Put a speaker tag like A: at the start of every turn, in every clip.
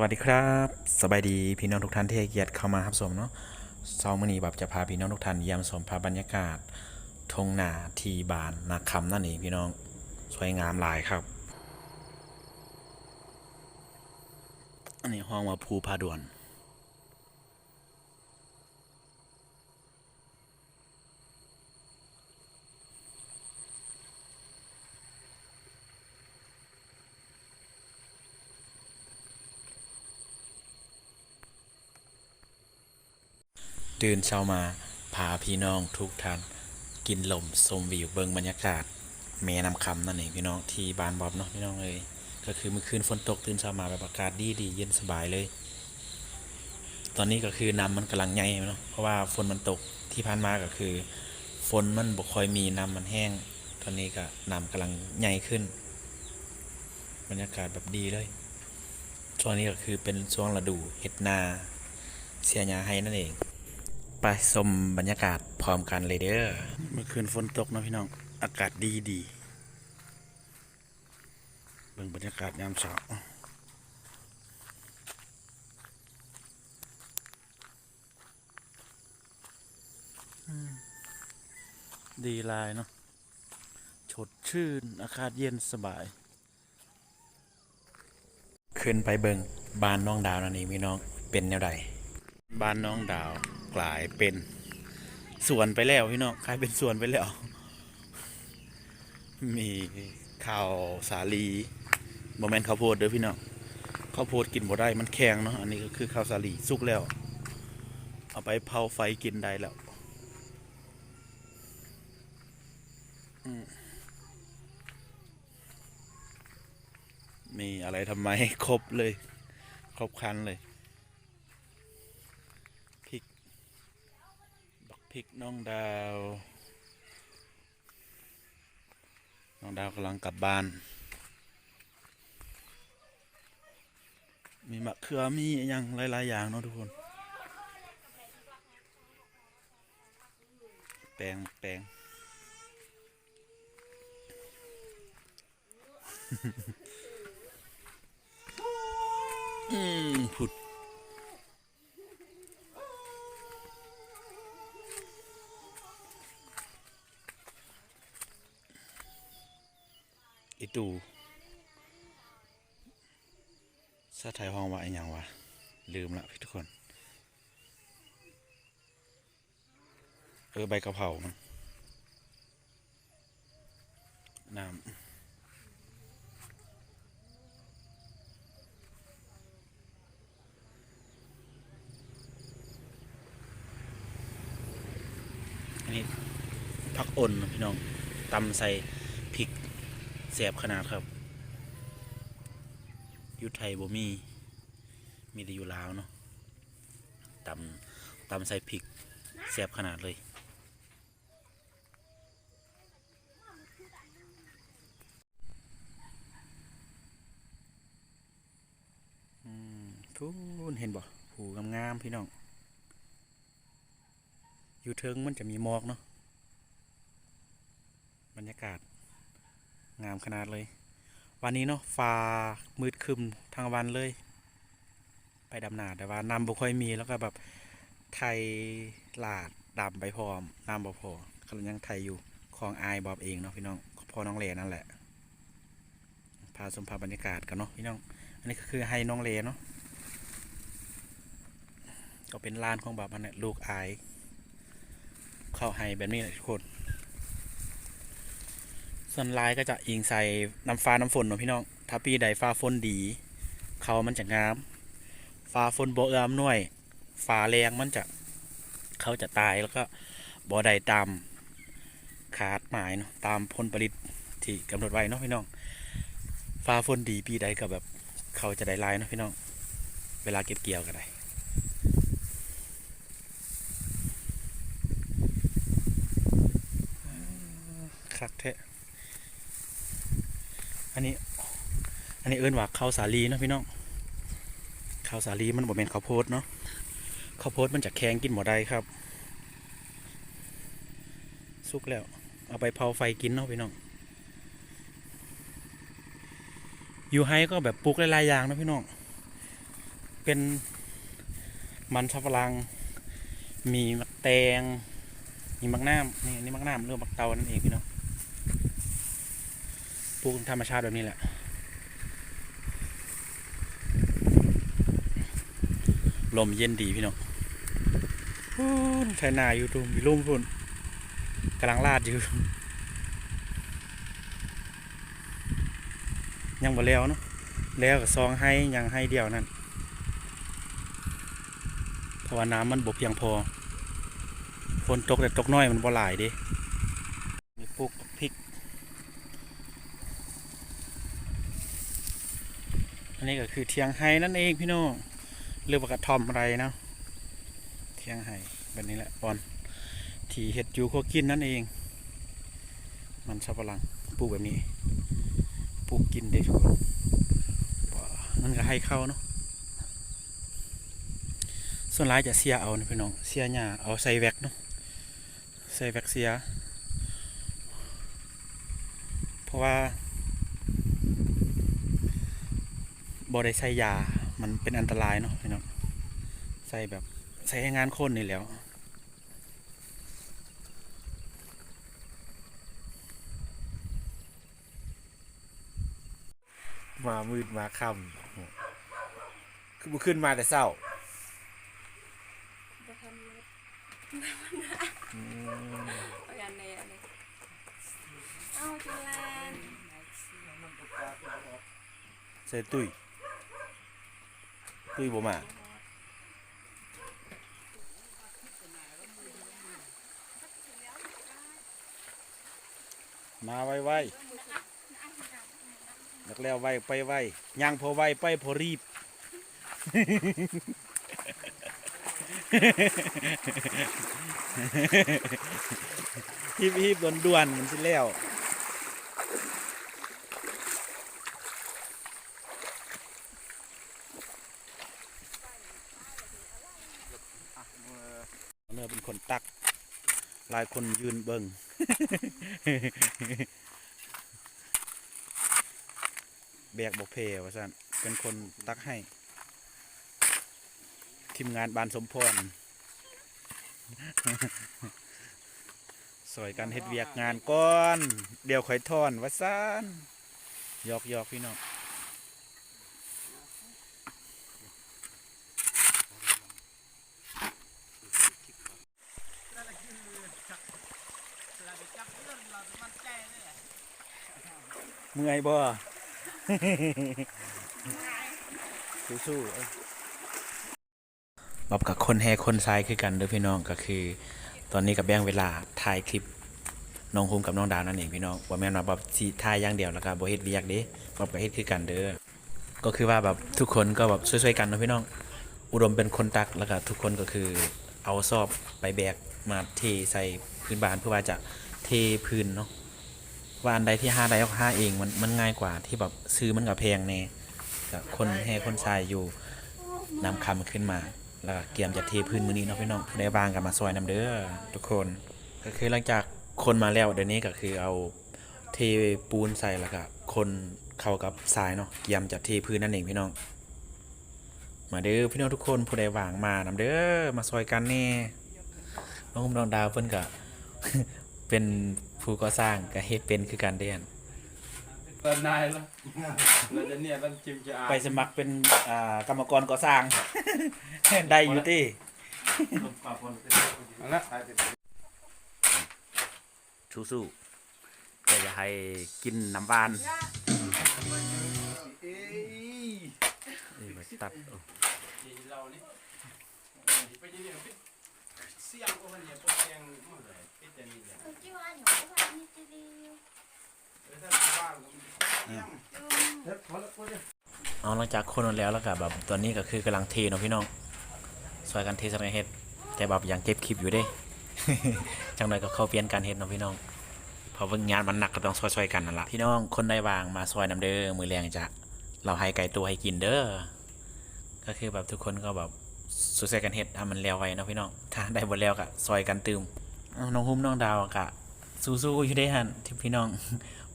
A: วัสดีครับสบายดีพี่น้องทุกท่านที่เกียรติเข้ามาครับสมเนาะซองมือนี้แบบจะพาพี่น้องทุกท่านเยี่ยมชมภาพบรรยากาศทงนาทีบานนาคำนั่นเองพี่น้องสวยงามหลายครับ อันนี้ห้องว่าภูพาดวน ตื่นเช้ามาพาพี่น้องทุกท่านกินลมชมวิวเบิงบรรยากาศแม่น้ำคำนั่นเองพี่น้องที่บานบอบเนาะพี่น้องเลยก็คือเมื่อคืนฝนตกตื่นเช้ามาแบบอากาศดีดีเย็นสบายเลย ตอนนี้ก็คือน้ำมันกำลังใหญ่เนาะเพราะว่าฝนมันตกที่ผ่านมาก็คือฝนมันบ่ค่อยมีน้ำมันแห้ง ตอนนี้ก็น้ำกำลังใหญ่ขึ้น บรรยากาศแบบดีเลยช่วงนี้ก็คือเป็นช่วงฤดูเห็ดนาเสียหญ้าให้นั่นเอง ไปชมบรรยากาศพร้อมกันเลยเด้อเมื่อคืนฝนตกนะพี่น้อง อากาศดีดีเบิ่งบรรยากาศยามเช้าอืมดีหลายเนาะชดชื่น อากาศเย็นสบาย ขึ้นไปเบิงบ้านน้องดาวนั่นเองพี่น้องเป็นแนวใดบ้านน้องดาว กลายเป็นสวนไปแล้วพี่น้องกลายเป็นสวนไปแล้ว มีข้าวสาลีโมเมนต์ข้าวโพดเด้อพี่น้องข้าวโพดกินบ่ได้มันแข็งเนาะอันนี้ก็คือข้าวสาลีสุกแล้ว เอาไปเผาไฟกินได้แล้วมมีอะไรทำไมครบเลย ครบครันเลย พริก บักพ ริกน้องดาว น้องดาวกำลังกลับบ้าน มีมะเขือมีอย่างหลาย ๆ อย่างเนาะทุกคน แปลงแปลงอืมผุด อีตูซาไทยห้องว่าไอ้หยังวะ ลืมละพี่ทุกคน เออใบกะเพรามันน้ำอันนี้ผักอ่อนพี่น้องตำใส่พริกแสบขนาดครับยุไทยบ่มี มีแต่อยู่ลาวเนาะตำตำใส่พริกแสบขนาดเลย มพูนเห็นบ่ผูงามๆพี่น้อง อยู่เทิงมันจะมีหมอกเนาะ บรรยากาศ งามขนาดเลย วันนี้เนาะฟ้ามืดคึมทั้งวันเลย ไปดำนาแต่ว่าน้ำบ่ค่อยมีแล้วก็แบบไทยลาดดำไปพร้อมน้ำบ่พอก็เลยยังไทยอยู่ของอายบอบเองเนาะพี่น้องพ่อน้องเลนั่นแหละพาชมภาพบรรยากาศกันเนาะพี่น้อง อันนี้ก็คือให้น้องเลเนาะ ก็เป็นลานของแบบมันเนี่ยลูกอาย เข้าให้แบบนี้แหละทุกคน ส่วนลายก็จะอิงใส่น้ำฟ้าน้ำฝนเนาะพี่น้อง ถ้าปีใดฟ้าฝนดี เขามันจะงาม ฟ้าฝนโบเอื้อมหน่วย ฟ้าแรงมันจะ เขาจะตายแล้วก็บ่ได้ตามขาดหมายเนาะตามผลผลิตที่กำหนดไว้เนาะพี่น้อง ฟ้าฝนดีปีใดก็แบบ เขาจะได้ลายเนาะพี่น้อง เวลาเก็บเกี่ยวก็ได้ คักแท้อันนี้ อันนี้เอิ้นว่าข้าวสาลีเนาะพี่น้องข้าวสาลีมันบ่แม่นข้าวโพดเนาะข้าวโพดมันจะแข็งกินบ่ได้ครับ สุกแล้ว เอาไปเผาไฟกินเนาะพี่น้องอยู่ไฮก็แบบปลูกหลายๆอย่างเนาะพี่น้อง เป็นมันสับปะรัง มีมักแตง มีมักน้ำนี่นี่มักน้ำเรื่องมักเตานั่นเองพี่น้อง ลูกธรรมชาติแบบนี้แหละลมเย็นดีพี่น้องไถนาอยู่ตรงมีลุ่มพุ่นกำลังลาดอยู่ ยังบ่แล้วเนาะ แล้วก็ซองให้ยังให้เดียวนั่น เพราะว่าน้ำมันบ่เพียงพอ ฝนตกแต่ตกน้อยมันบ่หลายเด้มีปลูกพริก อั นี้ก็คือเทียงไห้นั่นเองพี่น้องเรือว่ากระทอมอะไรเนาะเทียงไห้แบบนี้แหละบอลที่เห็ดอยู่โคกินนั่นเอง มันสับปะหลังปลูกแบบนี้ปลูกกินได้ทุกคนว้าวนั่นก็ให้เข้าเนาะส่วนหลายจะเสียเอานะพี่น้องเสียหญ้าเอาใส่แวกเนาะใส่แวกเสีย เพราะว่า บ่ได้ใส่ยา มันเป็นอันตรายเนาะพี่น้องใส่แบบใส่ให้งานคนนี่แหล้ว
B: มามืดมาค่ำคือบุขึ้นมาแต่เศร้า
C: บ่ทันรถเอาอย่างไหนอันนี้เอาจุฬา
B: ใส่ตุ้ย ตุ้ยบ่มา
A: มาไวไวนักแล้วไวไปไวย่างพอไวไปพอรีบฮีบฮีบด่วนด่วนมันสิแล้ว เป็นคนตัก หลายคนยืนเบิงแบกบอกเพว่าสั่นเป็นคนตักให้ ทีมงานบานสมพรสอยกันเฮ็ดเวียกงานก่อน เดี๋ยวข่อยทอนว่าซ่านยอกยอกพี่น้อง มื่อยบ่สู้ๆบอบกับคนแห่คนทรายคือกันเด้อพี่น้องก็คือ ตอนนี้กับแบ่งเวลาถ่ายคลิปน้องภูมิกับน้องดาวนั่นเองพี่น้องว่าแม่นว่าแบบสิถ่ายอย่างเดียวแล้วก็บ่เฮ็ดเวียกเด้บอบก็เฮ็ดคือกันเด้อก็คือว่าแบบทุกคนก็แบบช่วยๆกันนะพี่น้อง อุดมเป็นคนตักแล้วก็ทุกคนก็คือเอาซอบไปแบกมาเทใส่พื้นบานเพื่อว่าจะเทพื้นเนาะ ว่าอันใดที่ห้าใดออกห้าเองมันมันง่ายกว่าที่แบบซื้อมันกับแพงแน่ก็คนแห่คนทรายอยู่นำคำขึ้นมา แล้วก็เกียมจะเทพื้นมือนี้เนาะพี่น้องผู้ใดวางกับมาซอยนำเด้อทุกคน ก็คือหลังจากคนมาแล้วเดี๋ยวนี้ก็คือเอาเทปูนใส่แล้วก็คนเข้ากับทรายเนาะเกียมจะเทพื้นนั่นเองพี่น้อง มาเด้อพี่น้องทุกคนผู้ใดว่างมานำเด้อมาซอยกันแน่น้องน้องดาวเพิ่นก็ เป็นผู้ก่อสร้างก็เฮ็ดเป็นคือกันเด้อน
D: ตอนนายแล้วเราจะเนี่ยต้องจิมจะอ่าน
A: ไปสมัครเป็นอ่ากรรมกรก่อสร้าง ได้อยู่ติ
D: เอาละ
A: สู้ๆแต่อย่าให้กินน้ำหวานเอ้ยมาตัดเอา
D: เรานี่ไปยินดีเสียงโอ้มันเนี่ยพวกเสียงมันเลย เอา
C: หนูว่านี่จะดี
D: ถ้าว่างก็เสียงเด็ดพอแล้วกูดิ
A: เอาหลังจากคนหมดแล้วแล้วก็แบบตอนนี้ก็คือกำลังเทเนาะพี่น้องซอยกันเทสมัยเฮ็ดแต่แบบยังเก็บคลิปอยู่เด้ จังไดก็เข้าเปลี่ยนการเฮ็ดเนาะพี่น้องเพราะว่างานมันหนักก็ต้องซอยๆกันนั่นล่ะพี่น้องคนใดวางมาซอยน้ำเด้อมือแรงจะเราให้ไก่ตัวให้กินเด้อก็คือแบบทุกคนก็แบบสู้ๆกันเฮ็ดทำมันแล้วไว้เนาะพี่น้องถ้าได้บ่แล้วก็ซอยกันตืม น้องหุ้มน้องดาวก็สู้ๆอยู่ได้หั่นที่พี่น้อง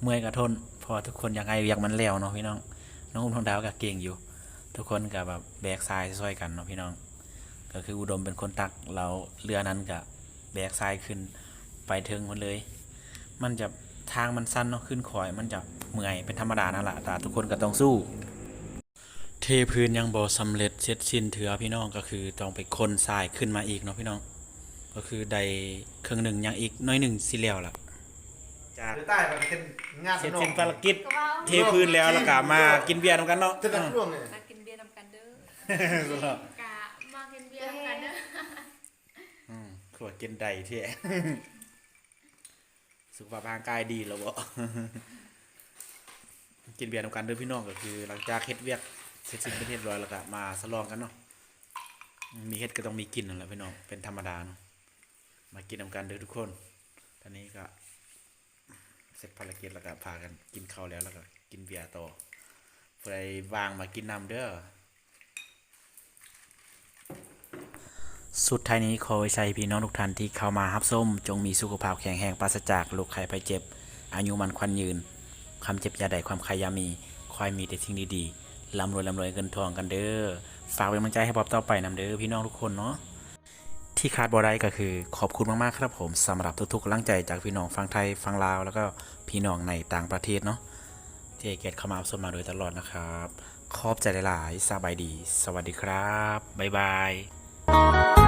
A: เมื่อยก็ทนพราะว่าทุกคนอยากให้อยากมันแล้วเนาะพี่น้อง น้องหุ้มน้องดาวก็เก่งอยู่ ทุกคนก็แบบแบกทรายช่วยกันเนาะพี่น้อง ก็คืออุดมเป็นคนตักเราเรือนั้นก็แบกทรายขึ้นไปถึงหมดเลย มันจะทางมันสั้นเนาะขึ้นขอยมันจะเมื่อยเป็นธรรมดานั่นแหละแต่ทุกคนก็ต้องสู้ เทพื้นยังบ่สำเร็จเสร็จสิ้นเถือพี่น้องก็คือต้องไปคนทรายขึ้นมาอีกเนาะพี่น้อง ก็คือได้ครึ่งหนึ่งยังอีกน้อยหนึ่งสิแล้วล่ะจาก
B: หรือใต้มันเป็นงาน
A: เสร็จสิ้นภารกิจ
C: ก็ว่า
A: เทพื้นแล้วแล้วก็มากินเบียร์นำกันเนาะ
B: จะนักร่วงเนี่ย
C: มากินเบียร์นำกันเด้อ
E: กะมากินเบียร์กันเด้อ
A: อืมขวดกินไดเที่สุขภาพร่างกายดีแล้วบ่กินเบียร์นำกันเด้อพี่น้องก็คือ หลังจากเฮ็ดเวียกเสร็จสิ้นเป็นเรียบร้อยแล้วก็มาสลองกันเนาะอืมมีเฮ็ดก็ต้องมีกินนั่นแหละพี่น้องเป็นธรรมดาเนาะ มากินนำกันเด้อทุกคนตอนนี้ก็เสร็จภารกิจแล้วก็พากันกินข้าวแล้วแล้วก็กินเบียร์ต่อผู้ใดวางมากินนำเด้อสุดท้ายนี้ขอไว้ใช้พี่น้องทุกท่านที่เข้ามารับส้ม จงมีสุขภาพแข็งแรงปราศจากโรคภัยไปเจ็บ อายุมันควันยืน ความเจ็บยาใดความใครยามีคอยมีแต่สิ่งดีๆร่ำรวยร่ำรวยเงินทองกันเด้อฝากเป็นกำลังใจให้บอบต่อไปนำเด้อพี่น้องทุกคนเนาะ ที่ขาดบอได้ก็คือขอบคุณมากๆครับผมสำหรับทุกๆกำลังใจจากพี่น้องฟังไทยฟังลาว แล้วก็พี่น้องในต่างประเทศเนาะที่เกตเข้ามาส่งมมาโดยตลอดนะครับ ขอบใจหลายๆสบายดี สวัสดีครับ บ๊ายบาย